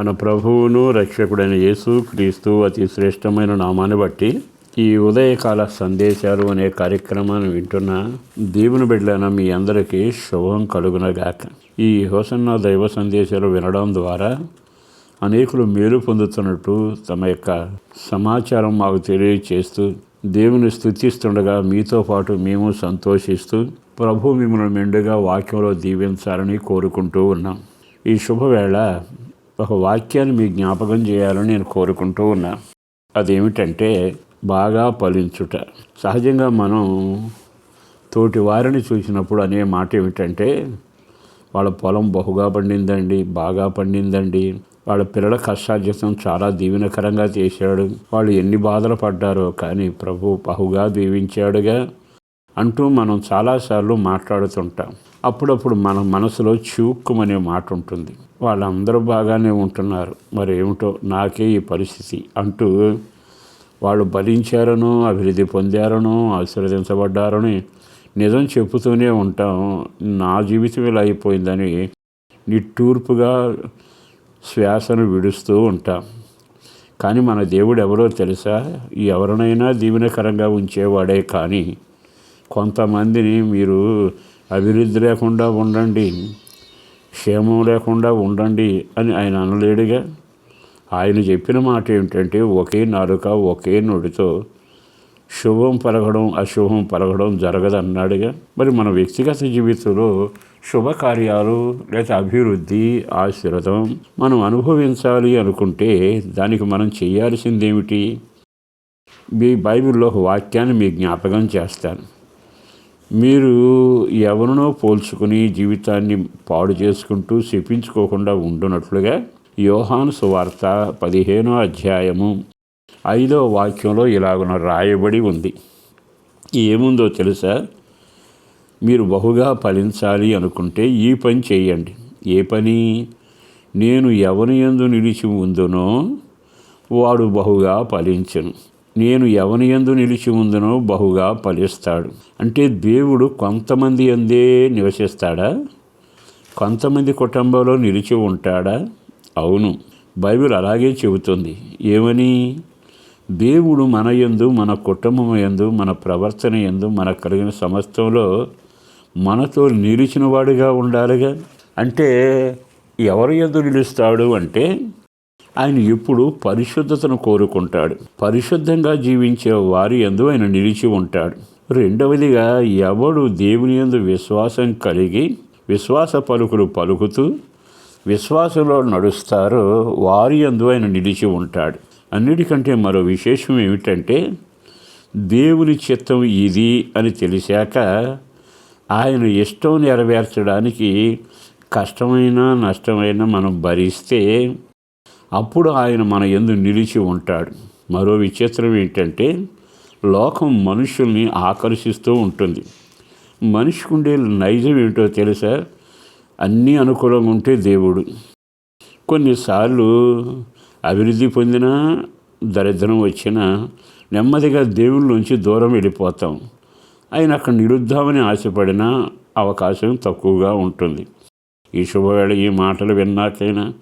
మన ప్రభువును రక్షకుడైన యేసు క్రీస్తు అతి శ్రేష్టమైన నామాన్ని బట్టి ఈ ఉదయకాల సందేశాలు అనే కార్యక్రమాన్ని వింటున్న దేవుని బిడ్డలైన మీ అందరికీ శుభం కలుగునగాక. ఈ హోసన్న దైవ సందేశాలు వినడం ద్వారా అనేకులు మేలు పొందుతున్నట్టు తమ యొక్క సమాచారం మాకు తెలియచేస్తూ దేవుని స్థుతిస్తుండగా మీతో పాటు మేము సంతోషిస్తూ ప్రభు మిమ్మల్ని మెండుగా వాక్యంలో దీవించాలని కోరుకుంటూ ఉన్నాం. ఈ శుభవేళ ఒక వాక్యాన్ని మీ జ్ఞాపకం చేయాలని నేను కోరుకుంటూ ఉన్నా. అదేమిటంటే బాగా ఫలించుట. సహజంగా మనం తోటి వారిని చూసినప్పుడు అనే మాట ఏమిటంటే వాళ్ళ పొలం బహుగా పండిందండి బాగా పండిందండి. వాళ్ళ పిల్లల కష్టార్జితం చాలా దీవెనకరంగా చేశాడు. వాళ్ళు ఎన్ని బాధలు పడ్డారో కానీ ప్రభు బహుగా దీవించాడుగా అంటూ మనం చాలాసార్లు మాట్లాడుతుంటాం. అప్పుడప్పుడు మన మనసులో చూక్కుమనే మాట ఉంటుంది వాళ్ళందరూ బాగానే ఉంటున్నారు. మరి ఏమిటో నాకే ఈ పరిస్థితి అంటూ వాళ్ళు భరించారనో అభివృద్ధి పొందారనో ఆశీర్వదించబడ్డారని నిజం చెబుతూనే ఉంటాం. నా జీవితం ఇలా అయిపోయిందని నిట్టూర్పుగా శ్వాసను విడుస్తూ ఉంటాం. కానీ మన దేవుడు ఎవరో తెలుసా? ఎవరినైనా దీవెనకరంగా ఉంచేవాడే కానీ కొంతమందిని మీరు అభివృద్ధి లేకుండా ఉండండి క్షేమం లేకుండా ఉండండి అని ఆయన అనలేడుగా. ఆయన చెప్పిన మాట ఏమిటంటే ఒకే నాలుక ఒకే నోటితో శుభం పలగడం అశుభం పలగడం జరగదన్నాడుగా. మరి మన వ్యక్తిగత జీవితంలో శుభకార్యాలు లేదా అభివృద్ధి ఆశీర్వదం మనం అనుభవించాలి అనుకుంటే దానికి మనం చేయాల్సిందేమిటి? మీ బైబిల్లో ఒక వాక్యాన్ని మీ జ్ఞాపకం చేస్తాను. మీరు ఎవరినో పోల్చుకుని జీవితాన్ని పాడు చేసుకుంటూ శపించుకోకుండా ఉండునట్లుగా యోహాను సువార్త పదిహేనో అధ్యాయము ఐదో వాక్యంలో ఇలాగున రాయబడి ఉంది. ఏముందో తెలుసా? మీరు బహుగా ఫలించాలి అనుకుంటే ఈ పని చేయండి. ఏ పని? నేను ఎవరి ఎందు నిలిచి ఉందునో వాడు బహుగా ఫలించను. నేను ఎవని ఎందు నిలిచి ఉందనో బహుగా ఫలిస్తాడు. అంటే దేవుడు కొంతమంది ఎందే నివసిస్తాడా? కొంతమంది కుటుంబంలో నిలిచి ఉంటాడా? అవును. బైబిల్ అలాగే చెబుతుంది. ఏమని? దేవుడు మన యందు మన కుటుంబం యందు మన ప్రవర్తన ఎందు మన కలిగిన సమస్తంలో మనతో నిలిచిన వాడిగా ఉండాలిగా. అంటే ఎవరి ఎందు నిలుస్తాడు అంటే ఆయన ఎప్పుడు పరిశుద్ధతను కోరుకుంటాడు. పరిశుద్ధంగా జీవించే వారి ఎందు ఆయన నిలిచి ఉంటాడు. రెండవదిగా ఎవడు దేవుని ఎందు విశ్వాసం కలిగి విశ్వాస పలుకులు పలుకుతూ విశ్వాసంలో నడుస్తారో వారి ఎందు ఆయన నిలిచి ఉంటాడు. అన్నిటికంటే మరో విశేషం ఏమిటంటే దేవుని చిత్తం ఇది అని తెలిసాక ఆయన ఇష్టం నెరవేర్చడానికి కష్టమైన నష్టమైన మనం భరిస్తే అప్పుడు ఆయన మన ఎందు నిలిచి ఉంటాడు. మరో విచిత్రం ఏంటంటే లోకం మనుషుల్ని ఆకర్షిస్తూ ఉంటుంది. మనిషికి ఉండే నైజం ఏంటో తెలుసా? అన్నీ అనుకూలంగా ఉంటే దేవుడు. కొన్నిసార్లు అభివృద్ధి పొందినా దరిద్రం వచ్చినా నెమ్మదిగా దేవుళ్ళలోంచి దూరం వెళ్ళిపోతాం. ఆయన అక్కడ నిరుద్దామని ఆశపడిన అవకాశం తక్కువగా ఉంటుంది. ఈ శుభవేళ ఈ మాటలు విన్నాకైనా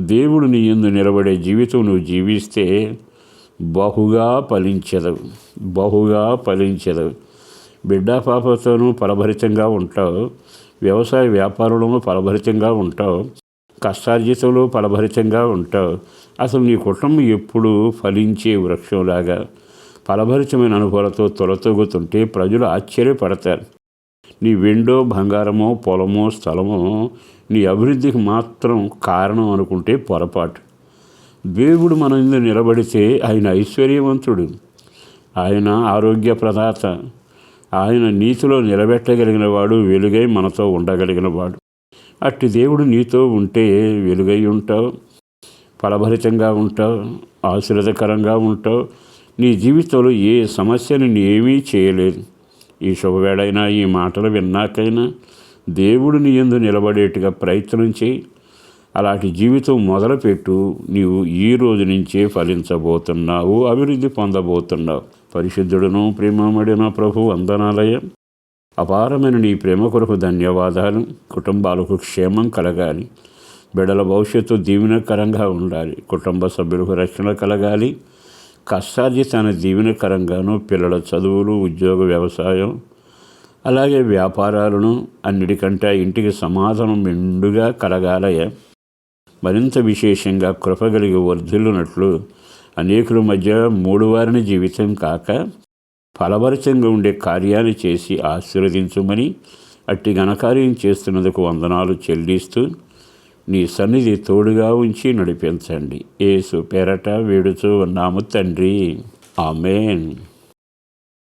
దేవుడు నీ ఎందు నిలబడే జీవితం నువ్వు జీవిస్తే బహుగా ఫలించదవు బహుగా ఫలించదవు బిడ్డ పాపతోనూ ఫలభరితంగా ఉంటావు వ్యవసాయ వ్యాపారంలో ఫలభరితంగా ఉంటావు కష్టార్జితంలో ఫలభరితంగా ఉంటావు. అసలు నీ కుటుంబం ఎప్పుడు ఫలించే వృక్షంలాగా ఫలభరితమైన అనుభవాలతో తొలతొగుతుంటే ప్రజలు ఆశ్చర్యపడతారు. నీ వెండో బంగారమో పొలమో స్థలమో నీ అభివృద్ధికి మాత్రం కారణం అనుకుంటే పొరపాటు. దేవుడు మన ఇందు నిలబడితే ఆయన ఐశ్వర్యవంతుడు. ఆయన ఆరోగ్య ప్రదాత. ఆయన నీతిలో నిలబెట్టగలిగిన వాడు వెలుగై మనతో ఉండగలిగిన వాడు. అట్టి దేవుడు నీతో ఉంటే వెలుగై ఉంటావు. ఫలభరితంగా ఉంటావు. ఆశీర్వదకరంగా ఉంటావు. నీ జీవితంలో ఏ సమస్యను ఏమీ చేయలేదు. ఈ శుభవేళైనా ఈ మాటలు విన్నాకైనా దేవుడు నీ ఎందు నిలబడేట్టుగా ప్రయత్నం చేయి. అలాంటి జీవితం మొదలుపెట్టు. నీవు ఈ రోజు నుంచే ఫలించబోతున్నావు అభివృద్ధి పొందబోతున్నావు. పరిశుద్ధుడును ప్రేమమడిన ప్రభు వందనాలయ. అపారమైన నీ ప్రేమ కొరకు ధన్యవాదాలు. కుటుంబాలకు క్షేమం కలగాలి. బిడల భవిష్యత్తు దీవెనకరంగా ఉండాలి. కుటుంబ సభ్యులకు రక్షణ కలగాలి. కష్టార్జితాన్ని దీవెనకరంగాను పిల్లల చదువులు ఉద్యోగ వ్యవసాయం అలాగే వ్యాపారాలను అన్నిటికంటే ఇంటికి సమాధానం మెండుగా కలగాలయ మరింత విశేషంగా కృపగలిగి వర్ధిల్లునట్లు అనేకుల మధ్య మూడువారిని జీవితం కాక ఫలభరితంగా ఉండే కార్యాలు చేసి ఆశీర్వదించమని అట్టి ఘనకార్యం చేస్తున్నందుకు వందనాలు చెల్లిస్తూ నీ సన్నిధి తోడుగా ఉంచి నడిపించండి. ఏసు పేరట వేడుచూ ఉన్నాము తండ్రి. ఆమెన్.